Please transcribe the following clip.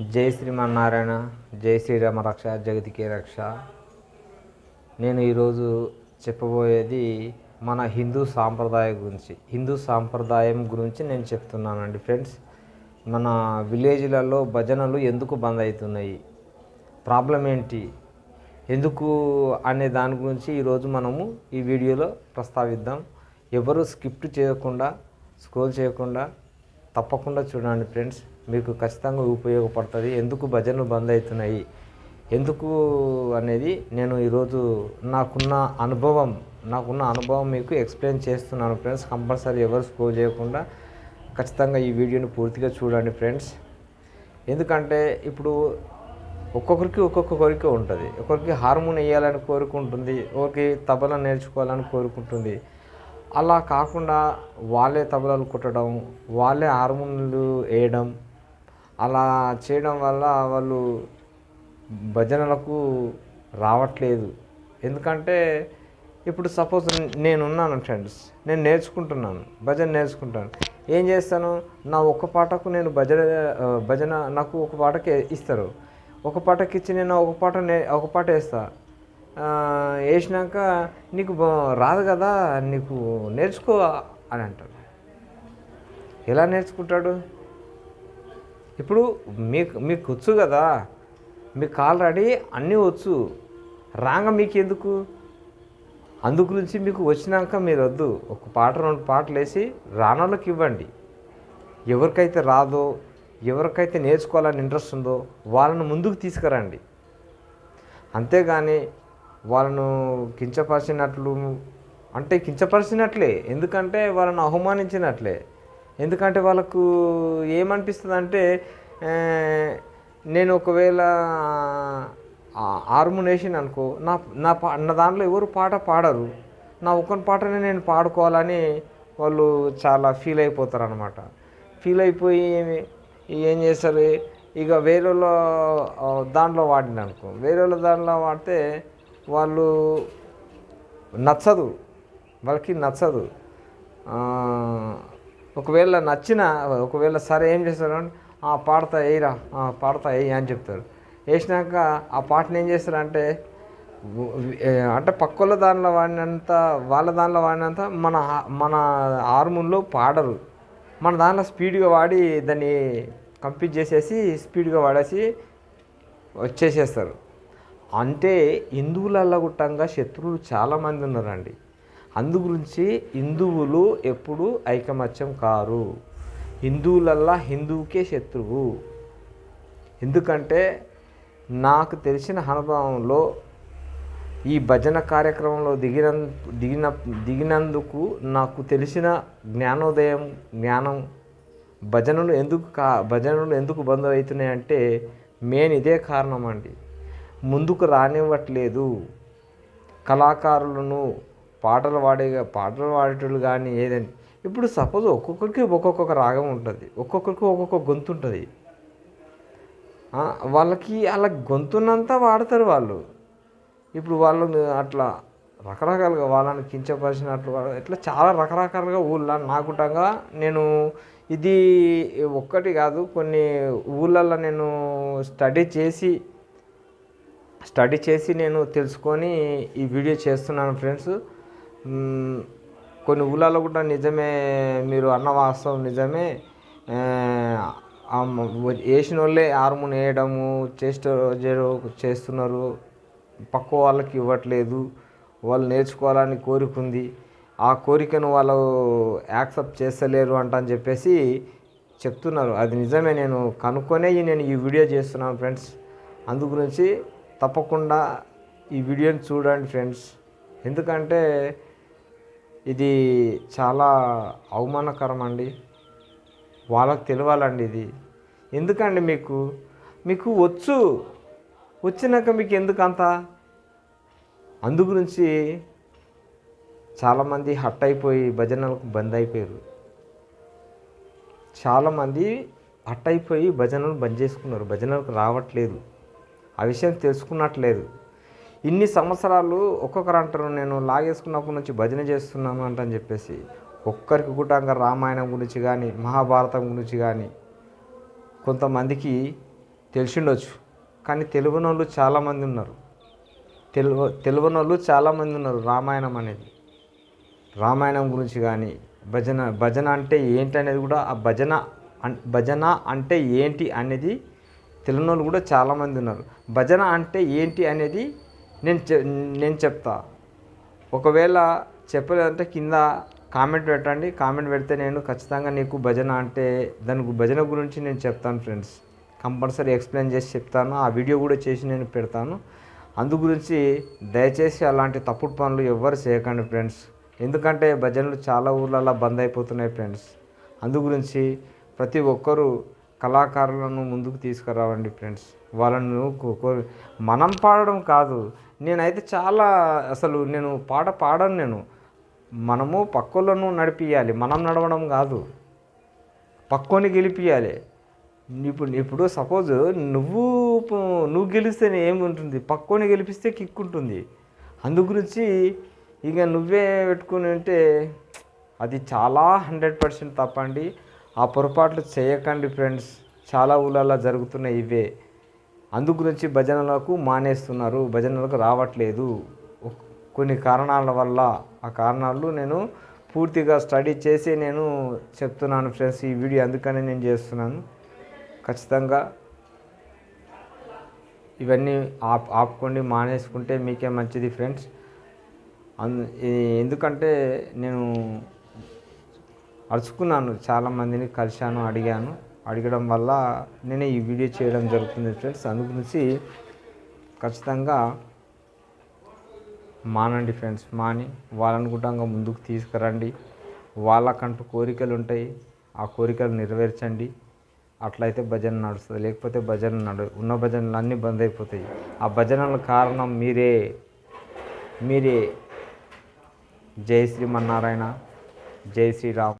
జై శ్రీమన్నారాయణ జై శ్రీరామ రక్ష జగతికే రక్ష. నేను ఈరోజు చెప్పబోయేది మన హిందూ సాంప్రదాయం గురించి. హిందూ సాంప్రదాయం గురించి నేను చెప్తున్నానండి ఫ్రెండ్స్. మన విలేజ్లలో భజనలు ఎందుకు బంద్ అవుతున్నాయి? ప్రాబ్లం ఏంటి? ఎందుకు అనే దాని గురించి ఈరోజు మనము ఈ వీడియోలో ప్రస్తావిద్దాం. ఎవరు స్కిప్ట్ చేయకుండా స్క్రోల్ చేయకుండా తప్పకుండా చూడండి ఫ్రెండ్స్. మీకు ఖచ్చితంగా ఉపయోగపడుతుంది. ఎందుకు భజనలు బంద్ అవుతున్నాయి? ఎందుకు అనేది నేను ఈరోజు నాకున్న అనుభవం నాకున్న అనుభవం మీకు ఎక్స్ప్లెయిన్ చేస్తున్నాను ఫ్రెండ్స్. కంపల్సరీ ఎవరు స్కోర్ చేయకుండా ఖచ్చితంగా ఈ వీడియోని పూర్తిగా చూడండి ఫ్రెండ్స్. ఎందుకంటే ఇప్పుడు ఒక్కొక్కరికి ఒక్కొక్క కోరిక ఉంటుంది. ఒకరికి హార్మోన్ వేయాలని కోరుకుంటుంది ఒకరికి తబలా నేర్చుకోవాలని కోరుకుంటుంది అలా కాకుండా వాళ్ళే తబలాలు కుట్టడం వాళ్ళే హార్మోన్లు వేయడం అలా చేయడం వల్ల వాళ్ళు భజనలకు రావట్లేదు. ఎందుకంటే ఇప్పుడు సపోజ్ నేనున్నాను ఫ్రెండ్స్ నేను నేర్చుకుంటున్నాను భజన నేర్చుకుంటాను. ఏం చేస్తాను? నా ఒక్క పాటకు నేను భజన భజన నాకు ఒక పాటకి ఇస్తారు. ఒక పాటకి ఇచ్చి నేను ఒక పాట నే ఒక పాట వేస్తా. వేసినాక నీకు రాదు కదా నీకు నేర్చుకో అని అంటాడు. ఎలా నేర్చుకుంటాడు? ఇప్పుడు మీకు మీకు వచ్చు కదా. మీకు ఆల్రెడీ అన్నీ వచ్చు. రాంగ మీకు ఎందుకు అందు గురించి మీకు వచ్చినాక మీరు వద్దు ఒక పాట రెండు పాటలు వేసి రానోళ్ళకి ఇవ్వండి. ఎవరికైతే రాదో ఎవరికైతే నేర్చుకోవాలని ఇంట్రెస్ట్ ఉందో వాళ్ళను ముందుకు తీసుకురండి. అంతేగాని వాళ్ళను కించపరిచినట్లు అంటే కించపరిచినట్లే. ఎందుకంటే వాళ్ళను అవమానించినట్లే. ఎందుకంటే వాళ్ళకు ఏమనిపిస్తుంది అంటే నేను ఒకవేళ హార్మోనేషన్ అనుకో నా నా పా నా దాంట్లో ఎవరు పాట పాడరు. నా ఒక్కని పాటనే నేను పాడుకోవాలని వాళ్ళు చాలా ఫీల్ అయిపోతారు అనమాట ఫీల్ అయిపోయి ఏం చేస్తారు? ఇక వేరే వాళ్ళ, దాంట్లో వాడిన అనుకో. వేరే వాళ్ళ దాంట్లో వాడితే వాళ్ళు నచ్చదు. వాళ్ళకి నచ్చదు. ఒకవేళ నచ్చిన ఒకవేళ సరే ఏం చేస్తారు "ఆ, పాడతా వేయరా పాడతా వేయి అని చెప్తారు. వేసినాక ఆ పాటను ఏం చేస్తారంటే అంటే పక్కల దానిలో వాడినంత వాళ్ళ దానిలో వాడినంత మన మన హార్మోన్లో పాడరు. మన దానిలో స్పీడ్గా వాడి దాన్ని కంప్లీట్ చేసేసి స్పీడ్గా వాడేసి వచ్చేసేస్తారు. అంటే హిందువులలో గుట్టంగా శత్రువులు చాలామంది ఉన్నారండి. అందు గురించి హిందువులు ఎప్పుడు ఐకమత్యం కారు. హిందువులల్లా హిందువుకే శత్రువు. ఎందుకంటే నాకు తెలిసిన అనుభవంలో ఈ భజన కార్యక్రమంలో దిగిన దిగిన దిగినందుకు నాకు తెలిసిన జ్ఞానోదయం జ్ఞానం భజనలు ఎందుకు కా భజనలు ఎందుకు బంద్ అవుతున్నాయంటే మెయిన్ ఇదే కారణం అండి. ముందుకు రానివ్వట్లేదు. కళాకారులను పాటలు పాడే పాటలు పాడేటోళ్ళు కానీ ఏదని ఇప్పుడు సపోజ్ ఒక్కొక్కరికి ఒక్కొక్క రాగం ఉంటుంది. ఒక్కొక్కరికి ఒక్కొక్క గొంతు ఉంటుంది. వాళ్ళకి అలా గొంతున్నంతా వాడతారు వాళ్ళు. ఇప్పుడు వాళ్ళు అట్లా రకరకాలుగా వాళ్ళని కించపరిచినట్లు ఇట్లా చాలా రకరకాలుగా ఊళ్ళో నాకుటంగా నేను ఇది ఒక్కటి కాదు కొన్ని ఊళ్ళల్లో నేను స్టడీ చేసి స్టడీ చేసి నేను తెలుసుకొని ఈ వీడియో చేస్తున్నాను ఫ్రెండ్స్. కొన్ని ఊళ్ళలో కూడా నిజమే మీరు అన్న వాస్తవం నిజమే. వేసిన వాళ్ళే హార్మోన్ వేయడము చేస్ట్ చేస్తున్నారు. పక్క వాళ్ళకి ఇవ్వట్లేదు. వాళ్ళు నేర్చుకోవాలని కోరిక ఉంది ఆ కోరికను వాళ్ళు యాక్సెప్ట్ చేస్తలేరు అంట అని చెప్పేసి చెప్తున్నారు. అది నిజమే. నేను కనుక్కొనే నేను ఈ వీడియో చేస్తున్నాను ఫ్రెండ్స్. అందు గురించి తప్పకుండా ఈ వీడియోని చూడండి ఫ్రెండ్స్. ఎందుకంటే ఇది చాలా అవమానకరం అండి వాళ్ళకి తెలియాలండి ఇది. ఎందుకండి మీకు? మీకు వచ్చు. వచ్చినాక మీకు ఎందుకు అంత? అందు గురించి చాలామంది హట్ అయిపోయి భజనలకు బంద్ అయిపోయారు. చాలామంది హట్ అయిపోయి భజనలు బంద్ చేసుకున్నారు. భజనలకు రావట్లేదు. ఆ విషయం తెలుసుకున్నట్లేదు. ఇన్ని సంవత్సరాలు ఒక్కొక్కరు అంటారు నేను లాగేసుకున్నప్పటి నుంచి భజన చేస్తున్నాను అంటని చెప్పేసి ఒక్కరికి కూడా రామాయణం గురించి కానీ మహాభారతం గురించి కానీ కొంతమందికి తెలిసిండొచ్చు. కానీ తెలివనోళ్ళు వాళ్ళు చాలామంది ఉన్నారు. తెలువ తెలివనోళ్ళు చాలామంది ఉన్నారు రామాయణం అనేది. రామాయణం గురించి కానీ భజన భజన అంటే ఏంటి అనేది కూడా ఆ భజన భజన అంటే ఏంటి అనేది తెలియని వాళ్ళు కూడా చాలామంది ఉన్నారు. భజన అంటే ఏంటి అనేది నేను నేను చెప్తా. ఒకవేళ చెప్పలేదంటే కింద కామెంట్ పెట్టండి. కామెంట్ పెడితే నేను ఖచ్చితంగా నీకు భజన అంటే దానికి భజన గురించి నేను చెప్తాను ఫ్రెండ్స్. కంపల్సరీ ఎక్స్ప్లెయిన్ చేసి చెప్తాను. ఆ వీడియో కూడా చేసి నేను పెడతాను. అందు గురించి దయచేసి అలాంటి తప్పుడు పనులు ఎవ్వరు చేయకండి ఫ్రెండ్స్. ఎందుకంటే భజనలు చాలా ఊర్లలో బంద్ అయిపోతున్నాయి ఫ్రెండ్స్. అందు గురించి ప్రతి ఒక్కరూ కళాకారులను ముందుకు తీసుకురావండి ఫ్రెండ్స్. వాళ్ళను మనం పాడడం కాదు. నేనైతే చాలా అసలు నేను పాట పాడను నేను. మనము పక్కోళ్ళను నడిపియాలి మనం నడవడం కాదు. పక్కోని గెలిపియాలి ఇప్పుడు ఇప్పుడు సపోజ్ నువ్వు నువ్వు గెలిస్తేనే ఏముంటుంది? పక్కోని గెలిపిస్తే కిక్ ఉంటుంది. అందు గురించి ఇక నువ్వే పెట్టుకుని ఉంటే అది చాలా హండ్రెడ్ పర్సెంట్ తప్పండి. ఆ పొరపాట్లు చేయకండి ఫ్రెండ్స్. చాలా ఊళ్ళల్లో జరుగుతున్నాయి ఇవే. అందు గురించి భజనలకు మానేస్తున్నారు. భజనలకు రావట్లేదు. కొన్ని కారణాల వల్ల. ఆ కారణాలు నేను పూర్తిగా స్టడీ చేసి నేను చెప్తున్నాను ఫ్రెండ్స్ ఈ వీడియో. అందుకనే నేను చేస్తున్నాను. ఖచ్చితంగా ఇవన్నీ ఆప్ ఆపుకోండి మానేసుకుంటే మీకే మంచిది ఫ్రెండ్స్. అందు ఎందుకంటే నేను అరుచుకున్నాను. చాలామందిని కలిశాను అడిగాను. అడగడం వల్ల నేను ఈ వీడియో చేయడం జరుగుతుంది ఫ్రెండ్స్. అందు గురించి ఖచ్చితంగా మానండి ఫ్రెండ్స్ మాని. వాళ్ళని ముందుకు తీసుకురండి. వాళ్ళకంటూ కోరికలు ఉంటాయి. ఆ కోరికలు నెరవేర్చండి. అట్లయితే భజన నడుస్తుంది. లేకపోతే భజన నడు ఉన్న భజనలు అన్నీ బంద్ అయిపోతాయి. ఆ భజనల కారణం మీరే. మీరే. జై శ్రీమన్నారాయణ. జై శ్రీరామ్.